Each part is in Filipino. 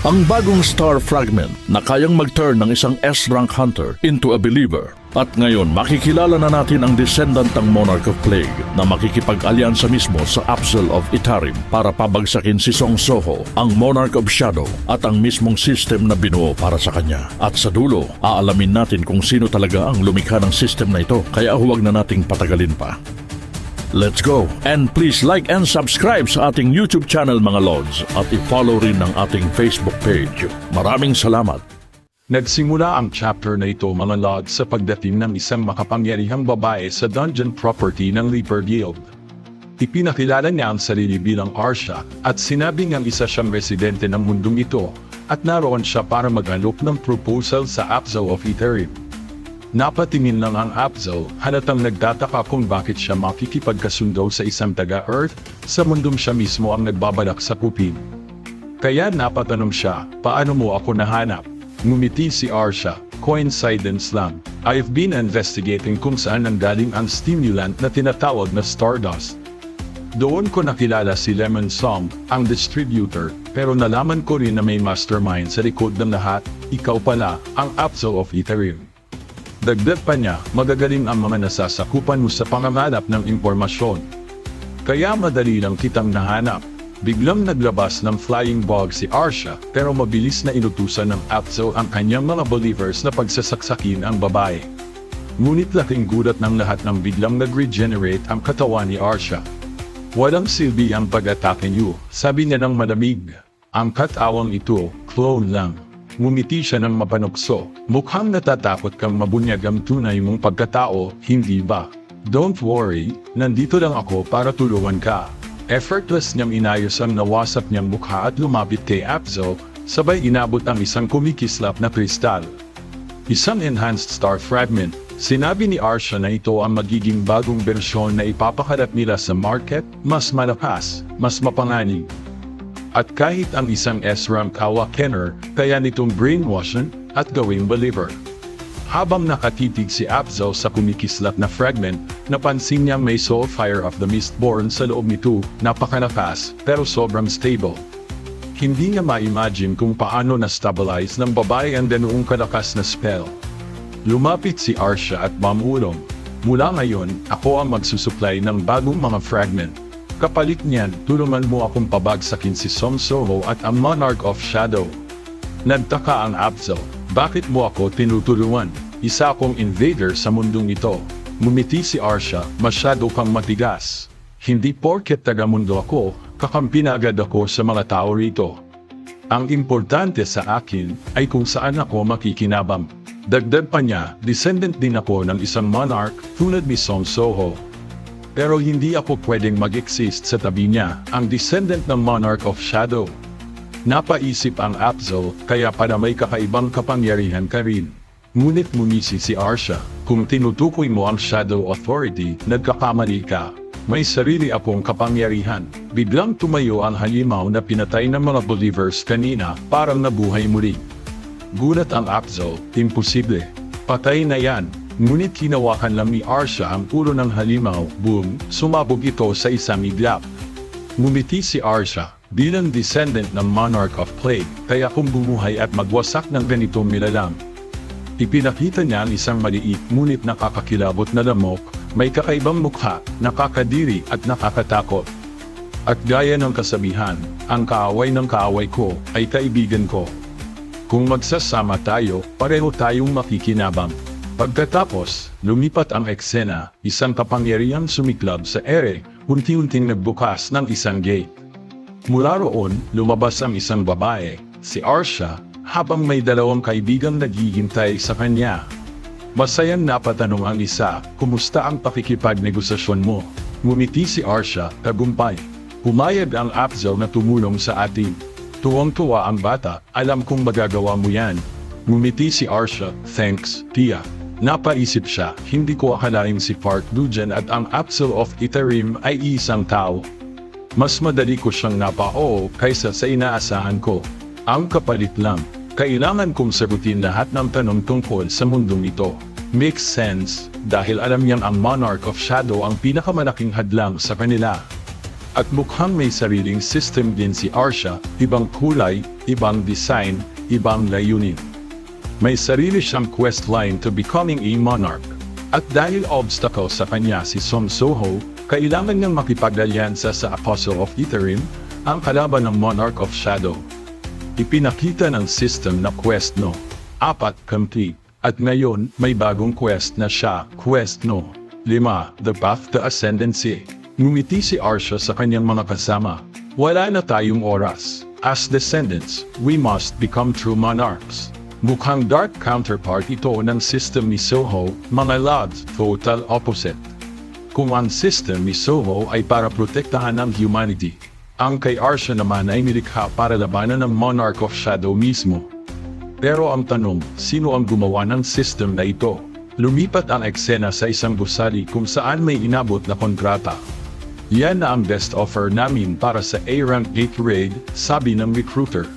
Ang bagong star fragment na kayang mag-turn ng isang S-rank hunter into a believer. At ngayon makikilala na natin ang descendant ng Monarch of Plague na makikipag-alyansa mismo sa Absol of Itarim para pabagsakin si Song Soho, ang Monarch of Shadow at ang mismong system na binuo para sa kanya. At sa dulo, aalamin natin kung sino talaga ang lumikha ng system na ito kaya huwag na nating patagalin pa. Let's go! And please like and subscribe sa ating YouTube channel mga Lods at i-follow rin ang ating Facebook page. Maraming salamat! Nagsimula ang chapter na ito mga lods sa pagdating ng isang makapangyarihang babae sa dungeon property ng Leaper Guild. Ipinakilala niya ang sarili bilang Arsha at sinabing ang isa siyang residente ng mundong ito at naroon siya para mag-alok ng proposal sa Apzo of Ethereum. Napatingin lang ang Apzo, halatang nagtataka kung bakit siya makikipagkasundo sa isang taga-Earth sa mundong siya mismo ang nagbabalak sa kupin. Kaya napatanong siya, paano mo ako nahanap? Ngumiti si Arsha, coincidence lang. I've been investigating kung saan nanggaling ang stimulant na tinatawag na Stardust. Doon ko nakilala si Lemon Song, ang distributor, pero nalaman ko rin na may mastermind sa likod ng lahat, ikaw pala, ang Apso of Ethereum. Dagdag pa niya, magagaling ang mga nasasakupan mo sa pangangalap ng impormasyon. Kaya madali lang kitang nahanap. Biglang naglabas ng flying bug si Arsha pero mabilis na inutusan ng Apso ang kanyang mga believers na pagsasaksakin ang babae. Ngunit laking gulat ng lahat nang biglang nag-regenerate ang katawan ni Arsha. Walang silbi ang pag-atake niyo, sabi niya ng malamig. Ang katawang ito, clone lang. Ngumiti siya ng mapanukso. Mukhang natatakot kang mabunyag ang tunay mong pagkatao, hindi ba? Don't worry, nandito lang ako para tulungan ka. Effortless niyang inayos ang nawasap niyang mukha at lumapit kay Apzo, sabay inabot ang isang kumikislap na kristal. Isang enhanced star fragment. Sinabi ni Arsha na ito ang magiging bagong bersyon na ipapakalat nila sa market, mas malakas, mas mapanganib. At kahit ang isang SRAM Kawa Kenner, kaya nitong brainwashin at gawing believer. Habang nakatitig si Apzo sa kumikislap na fragment, napansin niya may soul fire of the Mistborn sa loob nito, napakalakas, pero sobrang stable. Hindi niya ma-imagine kung paano na-stabilize ng babae ang ganoong kalakas na spell. Lumapit si Arsha at mamulong. Mula ngayon, ako ang magsusupply ng bagong mga fragment. Kapalit niyan, tulungan mo akong pabagsakin si Som Soho at ang Monarch of Shadow. Nagtaka ang Abzo, bakit mo ako tinutulungan? Isa akong invader sa mundong ito. Mumiti si Arsha, masyado kang matigas. Hindi porket taga-mundo ako, kakampi na agad ako sa mga tao rito. Ang importante sa akin ay kung saan ako makikinabang. Dagdag pa niya, descendant din ako ng isang monarch tulad ni Song Soho. Pero hindi ako pwedeng mag-exist sa tabi niya, ang descendant ng monarch of shadow. Napaisip ang Apzo, kaya para may kakaibang kapangyarihan ka rin. Ngunit mumisi si Arsha, kung tinutukoy mo ang Shadow Authority, nagkakamali ka. May sarili akong kapangyarihan. Biglang tumayo ang halimaw na pinatay ng mga believers kanina, parang nabuhay muli. Gulat ang Apzo, imposible. Patay na yan. Ngunit hinawakan lang ni Arsha ang ulo ng halimaw, boom, sumabog ito sa isang iglap. Ngumiti si Arsha, bilang descendant ng Monarch of Plague, kaya kung bumuhay at magwasak ng ganitong nilalang. Ipinakita niya ang isang maliit ngunit nakakakilabot na lamok, may kakaibang mukha, nakakadiri at nakakatakot. At gaya ng kasabihan, ang kaaway ng kaaway ko ay kaibigan ko. Kung magsasama tayo, pareho tayong makikinabang. Pagkatapos, lumipat ang eksena, isang kapangyarihang sumiklab sa ere, unti-unting nagbukas ng isang gate. Mula roon, lumabas ang isang babae, si Arsha, habang may dalawang kaibigang naghihintay sa kanya. Masayang napatanong ang isa, kumusta ang pakikipagnegosasyon mo? Ngumiti si Arsha, tagumpay. Pumayag ang Apzel na tumulong sa atin. Tuwang-tuwa ang bata, alam kong magagawa mo yan. Ngumiti si Arsha, thanks, Tia. Napaisip siya, hindi ko akalain si Park Dujan at ang Apzel of Iterim ay isang tao. Mas madali ko siyang napao kaysa sa inaasahan ko. Ang kapalit lang, kailangan kong sagutin lahat ng tanong tungkol sa mundong ito. Makes sense, dahil alam niyang ang Monarch of Shadow ang pinakamalaking hadlang sa kanila. At mukhang may sariling system din si Arsha, ibang kulay, ibang design, ibang layunin. May sarili siyang quest line to becoming a monarch. At dahil obstacle sa kanya si Som Soho, kailangan niyang makipag-alyansa sa Apostle of Ethereum, ang kalaban ng Monarch of Shadow. Ipinakita ng system na quest no. Apat complete. At ngayon, may bagong quest na siya, quest no. Lima, The Path to Ascendancy. Ngumiti si Arsha sa kanyang mga kasama. Wala na tayong oras. As descendants, we must become true monarchs. Mukhang dark counterpart ito ng system ni Soho, mga total opposite. Kung ang system ni Soho ay para protektahan ang humanity, ang kay Arsha naman ay nilikha para labanan ng Monarch of Shadow mismo. Pero ang tanong, sino ang gumawa ng system na ito? Lumipat ang eksena sa isang gusali kung saan may inabot na kontrata. Yan na ang best offer namin para sa A-Rank 8 raid, sabi ng recruiter.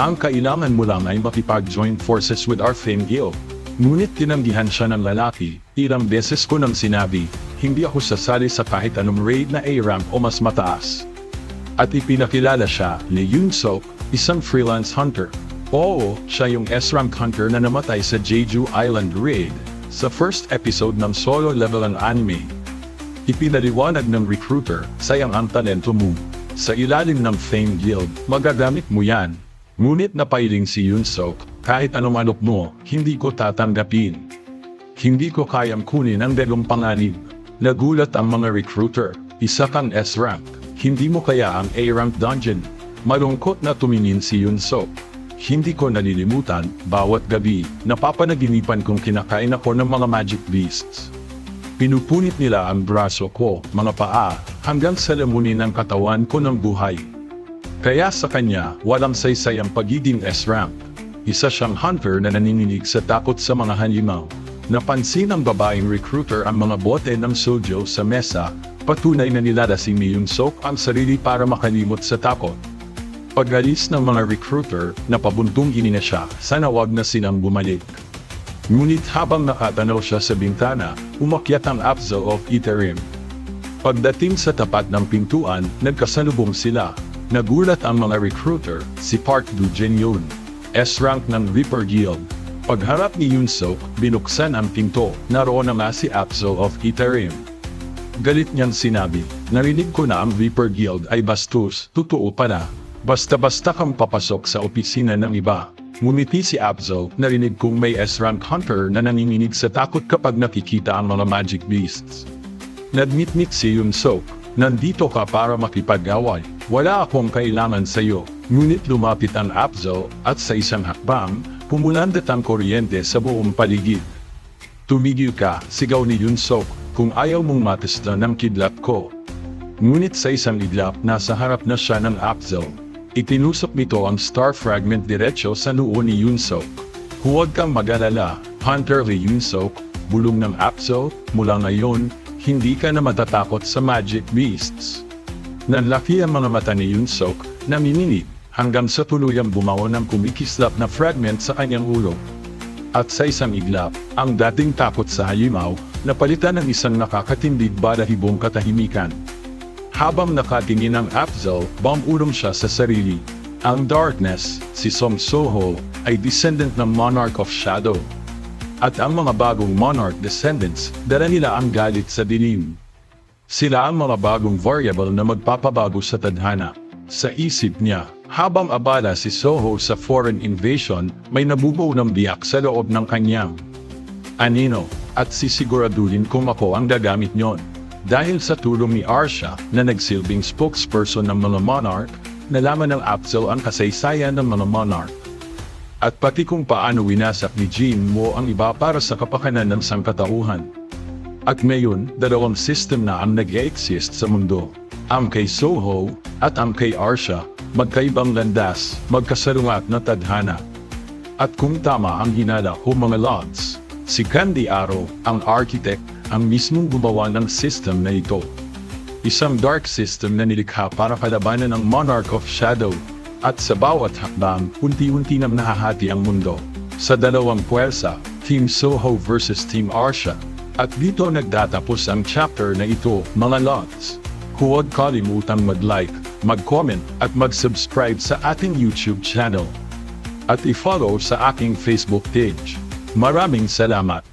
Ang kailangan mo lang ay makipag-join forces with our Fame Guild. Ngunit tinanggihan siya ng lalaki, ilang beses ko nang sinabi, hindi ako sasali sa kahit anong raid na A-Rank o mas mataas. At ipinakilala siya ni Yoon Sok, isang freelance hunter. Oo, siya yung S-rank hunter na namatay sa Jeju Island Raid sa first episode ng solo level ang anime. Ipinaliwanag ng recruiter, sayang ang talento mo. Sa ilalim ng Fame Guild, magagamit mo yan. Ngunit napailing si Yoon Sok, kahit anong manok mo, hindi ko tatanggapin. Hindi ko kayang kunin ang dalawang panganib. Nagulat ang mga recruiter, isa kang S-rank. Hindi mo kaya ang A-rank dungeon. Malungkot na tumingin si Yoon Sok. Hindi ko nalilimutan, bawat gabi, napapanaginipan kong kinakain ako ng mga magic beasts. Pinupunit nila ang braso ko, mga paa, hanggang sa lamunin ang katawan ko ng buhay. Kaya sa kanya, walang saysay ang pagiging S-rank. Isa siyang hunter na nanininig sa takot sa mga halimaw. Napansin ng babaeng recruiter ang mga bote ng sojo sa mesa, patunay na nilalasing ni Yoon Sok ang sarili para makalimot sa takot. Pagalis ng mga recruiter, napabuntong ini na siya, sana wag na silang bumalik. Ngunit habang nakatanaw siya sa bintana, umakyat ang Apso of Ethereum. Pagdating sa tapat ng pintuan, nagkasalubong sila. Nagulat ang mga recruiter, si Park Du Jin Yoon, S-rank ng Reaper Guild. Pagharap ni Yoon Sok, binuksan ang pinto, naroon na nga si Apso of Ethereum. Galit niyang sinabi, narinig ko na ang Reaper Guild ay bastos, totoo pala. Basta-basta kang papasok sa opisina ng iba. Ngumiti si Abzo, narinig kong may S-rank hunter na nanginginig sa takot kapag nakikita ang mga magic beasts. Nagmitmit si Yoon nandito ka para makipag-away. Wala akong kailangan sa iyo. Ngunit lumapit ang Abzo at sa isang hakbang, pumulandat ang kuryente sa buong paligid. Tumigil ka, sigaw ni Yoon Sok, kung ayaw mong matesta ng kidlat ko. Ngunit sa isang iglap, nasa harap na siya ng Abzo. Itinusok nito ang star fragment diretso sa noo ni Yoon Sok. Huwag kang mag-alala, Hunter Lee Yoon Sok, bulong ng Abzo, mula ngayon, hindi ka na matatakot sa magic beasts. Nanlaki ang mga mata ni Yoon Sok, namiminit, hanggang sa tuluyang bumaon ng kumikislap na fragment sa kanyang ulo. At sa isang iglap, ang dating takot sa halimaw, napalitan ng isang nakakatindig balahibong katahimikan. Habang nakatingin ang Apzel, bumulong siya sa sarili. Ang Darkness, si Som Soho, ay descendant ng Monarch of Shadow. At ang mga bagong Monarch descendants, dala nila ang galit sa dilim. Sila ang mga bagong variable na magpapabago sa tadhana. Sa isip niya, habang abala si Soho sa foreign invasion, may nabubuo ng biyak sa loob ng kanyang anino, at sisiguraduhin kung ako ang gagamit nyon. Dahil sa tulong ni Arsha na nagsilbing spokesperson ng mga monarch, nalaman ng Apsel ang kasaysayan ng mga monarch. At pati kung paano winasak ni Jin mo ang iba para sa kapakanan ng sangkatauhan. At ngayon, dalawang system na ang nag-exist sa mundo. Ang kay Soho at ang kay Arsha, magkaibang landas, magkasalungat na tadhana. At kung tama ang hinala ko mga lods, si Candy Arrow, ang architect, ang mismong gumawa ng system na ito. Isang dark system na nilikha para kalabanan ng Monarch of Shadow. At sa bawat hakbang, unti-unti nang nahahati ang mundo. Sa dalawang puwersa, Team Soho versus Team Arsha. At dito nagdatapos ang chapter na ito, mga lots. Huwag kalimutang mag-like, mag-comment at mag-subscribe sa ating YouTube channel. At i-follow sa aking Facebook page. Maraming salamat!